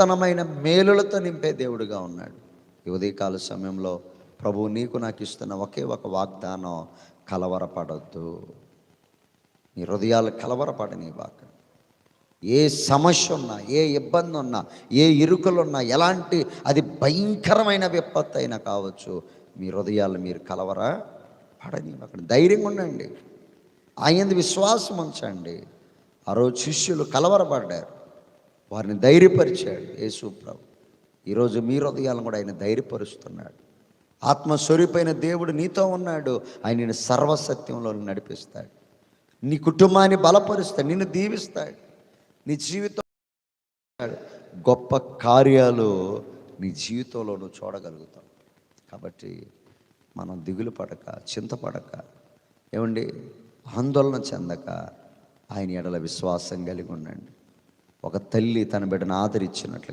నూతనమైన మేలులతో నింపే దేవుడుగా ఉన్నాడు. ఈ ఉదయకాల సమయంలో ప్రభువు నీకు నాకు ఇస్తున్న ఒకే ఒక వాగ్దానం కలవరపడద్దు. నీ హృదయాలు కలవరపడనివ్వక ఏ సమస్య ఉన్నా ఏ ఇబ్బంది ఉన్నా ఏ ఇరుకులున్నా ఎలాంటి అది భయంకరమైన విపత్తు అయినా కావచ్చు మీ హృదయాలు మీరు కలవర పడనివ్వకండి ధైర్యంగా ఉండండి. ఆయన విశ్వాసం ఉంచండి. ఆ రోజు శిష్యులు కలవరపడ్డారు. వారిని ధైర్యపరిచాడు యేసు ప్రభు. ఈరోజు మీ హృదయాలను కూడా ఆయన ధైర్యపరుస్తున్నాడు. ఆత్మస్వరూపైన దేవుడు నీతో ఉన్నాడు. ఆయన సర్వసత్యంలో నడిపిస్తాడు. నీ కుటుంబాన్ని బలపరుస్తాడు. నిన్ను దీవిస్తాడు. నీ జీవితం గొప్ప కార్యాలు నీ జీవితంలో నువ్వు చూడగలుగుతావు. కాబట్టి మనం దిగులు పడక చింతపడక ఏమండి? ఆందోళన చెందక ఆయన ఎడల విశ్వాసం కలిగి ఉండండి. ఒక తల్లి తన బిడ్డను ఆదరించినట్లు